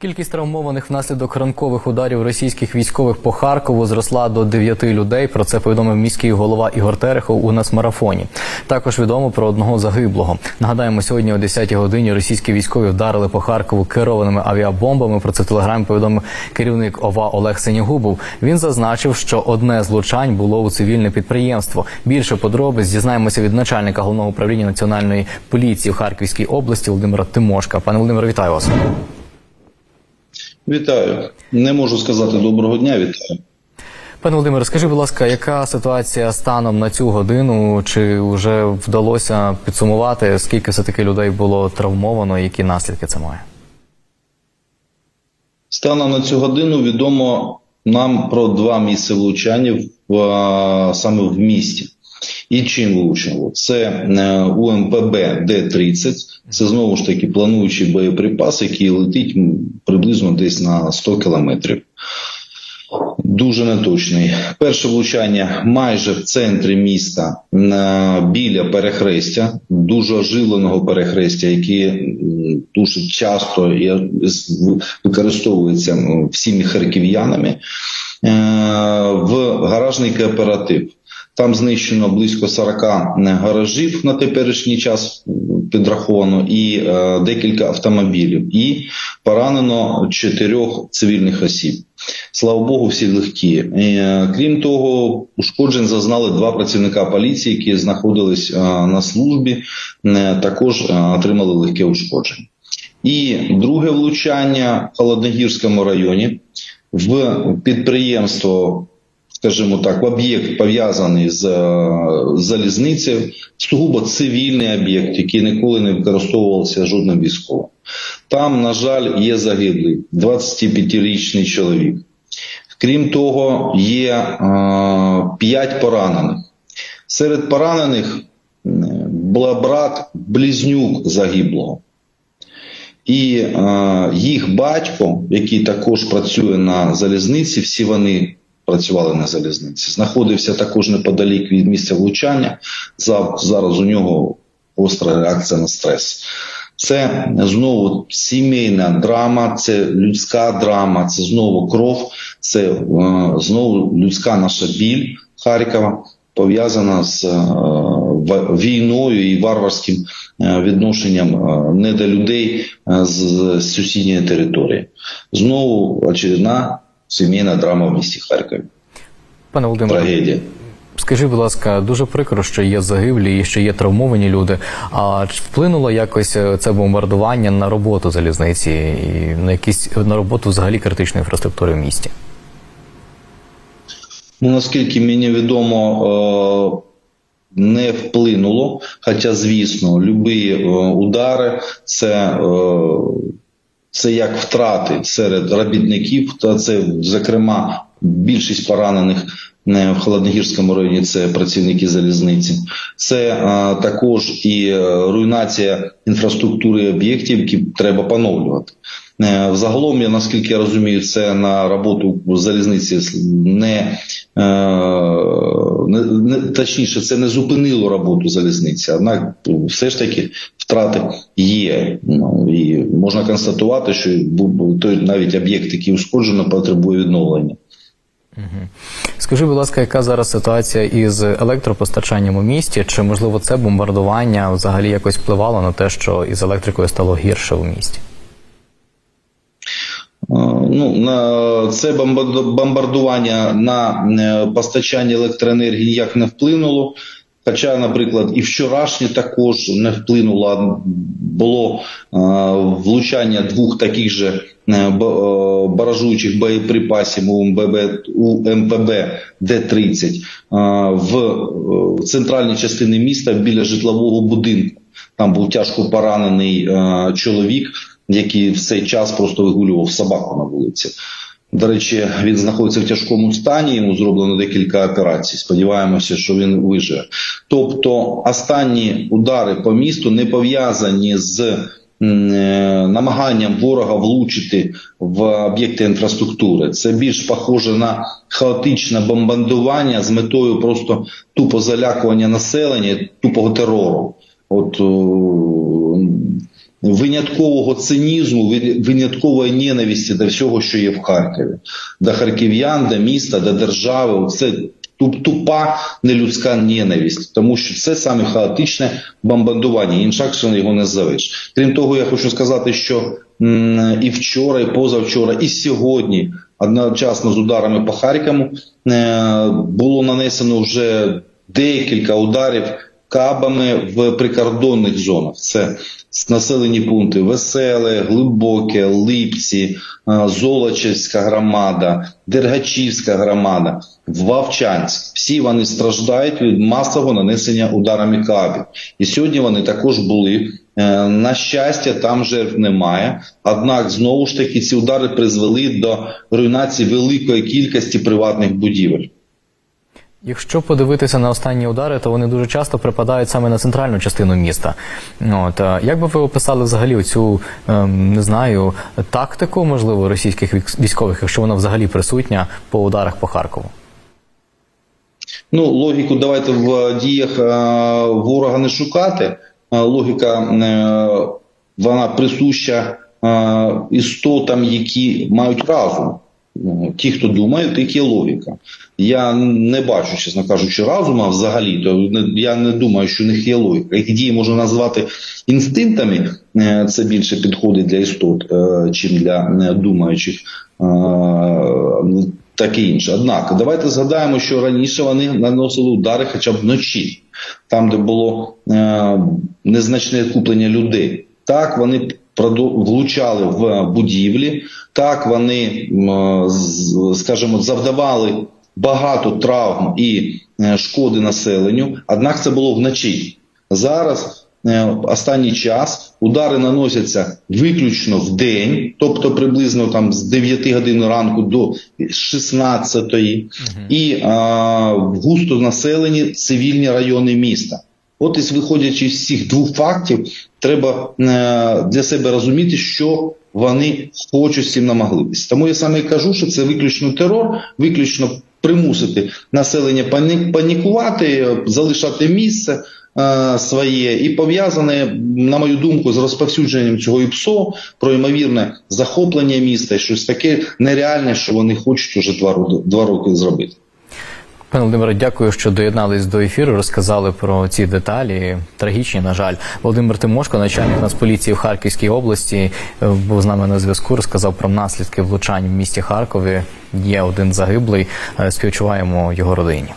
Кількість травмованих внаслідок ранкових ударів російських військових по Харкову зросла до 9 людей. Про це повідомив міський голова Ігор Терехов у нацмарафоні. Також відомо про одного загиблого. Нагадаємо, сьогодні о 10 годині російські військові вдарили по Харкову керованими авіабомбами. Про це в телеграмі повідомив керівник ОВА Олег Синігубов. Він зазначив, що одне з влучань було у цивільне підприємство. Більше подробиць дізнаємося від начальника головного управління національної поліції в Харківській області Володимира Тимошка. Пане Володимире, вітаю вас. Вітаю. Не можу сказати доброго дня. Вітаю. Пане Володимире, скажи, будь ласка, яка ситуація станом на цю годину? Чи вже вдалося підсумувати, скільки все таки людей було травмовано, і які наслідки це має? Станом на цю годину відомо нам про два місця влучання в, саме в місті. І чим влучило? Це е, УМПБ Д-30. Це знову ж таки плануючий боєприпас, який летить приблизно десь на 100 кілометрів. Дуже неточний. Перше влучання майже в центрі міста біля перехрестя, дуже оживленого перехрестя, яке дуже часто використовується всіми харків'янами е, в гаражний кооператив. Там знищено близько 40 гаражів на теперішній час підраховано і е, декілька автомобілів, і поранено чотирьох цивільних осіб. Слава Богу, всі легкі. Е, Крім того, ушкоджень зазнали два працівника поліції, які знаходились е, на службі, е, також е, отримали легке ушкодження. І друге влучання в Холодногірському районі в підприємство, скажімо так, об'єкт пов'язаний з е, залізницею, сугубо цивільний об'єкт, який ніколи не використовувався жодним військовим. Там, на жаль, є загиблий 25-річний чоловік. Крім того, є е, 5 поранених. Серед поранених була брат близнюк загиблого. І е, їх батько, який також працює на залізниці, всі вони працювали на залізниці, знаходився також неподалік від місця влучання. Зараз у нього гостра реакція на стрес. Це знову сімейна драма, це людська драма, це знову кров, це е, знову людська наша біль Харкова, пов'язана з е, війною і варварським е, відношенням е, не до людей з, з сусідньої території. Знову очередна сімейна драма в місті Харкові. Пане Володимире, Трагедія. скажи, будь ласка, дуже прикро, що є загиблі і що є травмовані люди. А чи вплинуло якось е, це бомбардування на роботу залізниці і на якісь на роботу взагалі критичної інфраструктури в місті? Ну, наскільки мені відомо, е, не вплинуло. Хоча, звісно, любі е, удари це, це як втрати серед робітників, та це, зокрема, більшість поранених е, в Холодногірському районі це працівники залізниці. Це е, також і е, руйнація інфраструктури об'єктів, які треба поновлювати. Взагалом, я наскільки я розумію, це на роботу залізниці не, не, не точніше, це не зупинило роботу залізниці. Однак все ж таки втрати є. Ну, і можна констатувати, що той навіть об'єкт, який ушкоджено, потребує відновлення. Скажи, будь ласка, яка зараз ситуація із електропостачанням у місті? Чи можливо це бомбардування взагалі якось впливало на те, що із електрикою стало гірше у місті? Ну, на це бомбардування на е, постачання електроенергії ніяк не вплинуло. Хоча, наприклад, і вчорашнє також не вплинуло. Було е, влучання двох таких же е, е, баражуючих боєприпасів у МББ, у МПБ Д-30 е, в центральній частині міста біля житлового будинку. Там був тяжко поранений чоловік, який в цей час просто вигулював собаку на вулиці. До речі, він знаходиться в тяжкому стані. Йому зроблено декілька операцій. Сподіваємося, що він виживе. Тобто, останні удари по місту не пов'язані з е, намаганням ворога влучити в об'єкти інфраструктури. Це більш похоже на хаотичне бомбардування з метою просто тупо залякування населення, тупого терору. От о, виняткового цинізму, ви- виняткової ненависті до всього, що є в Харкові, до харків'ян, до міста, до держави. Це тупа нелюдська ненависть, тому що це саме хаотичне бомбардування. Інакше його не зовеш. Крім того, я хочу сказати, що і вчора, і позавчора, і сьогодні одночасно з ударами по Харкову е, було нанесено вже декілька ударів кабами в прикордонних зонах. Це населені пункти Веселе, Глибоке, Липці, е, Золочевська громада, Дергачівська громада, Вовчанськ. Всі вони страждають від масового нанесення ударами кабів. І сьогодні вони також були. Е, На щастя, там жертв немає. Однак, знову ж таки, ці удари призвели до руйнації великої кількості приватних будівель. Якщо подивитися на останні удари, то вони дуже часто припадають саме на центральну частину міста. От як би ви описали взагалі цю не знаю тактику, можливо, російських військових, якщо вона взагалі присутня по ударах по Харкову? Ну, логіку давайте в діях е, ворога не шукати. Е, Логіка е, вона присуща істотам, які мають разум. Ну, Ті, хто думає, тих є логіка. Я не бачу, чесно кажучи, разума взагалі. То я не думаю, що в них є логіка. Їх дії можна назвати інстинктами. е, Це більше підходить для істот, е, чим для е, думаючих. е, таке інше. Однак, давайте згадаємо, що раніше вони наносили удари хоча б вночі, там, де було незначне куплення людей. Так, вони влучали в будівлі, так вони, скажімо, завдавали багато травм і е, шкоди населенню. Однак це було вночі. Зараз е, останній час удари наносяться виключно в день, тобто приблизно там з 9 годин ранку до 16 і е, в густо населені цивільні райони міста. От із виходячи з цих двох фактів, треба е, для себе розуміти, що вони хочуть з цим намаглитися. Тому я саме і кажу, що це виключно терор, виключно примусити населення пані- панікувати, залишати місце е, своє і пов'язане, на мою думку, з розповсюдженням цього ІПСО про ймовірне захоплення міста щось таке нереальне, що вони хочуть уже два роки зробити. Пане Володимире, дякую, що доєднались до ефіру. Розказали про ці деталі. Трагічні, на жаль. Володимир Тимошко, начальник Нацполіції в Харківській області, е, був з нами на зв'язку. Розказав про наслідки влучань в місті Харкові. Є один загиблий. Е, Співчуваємо його родині.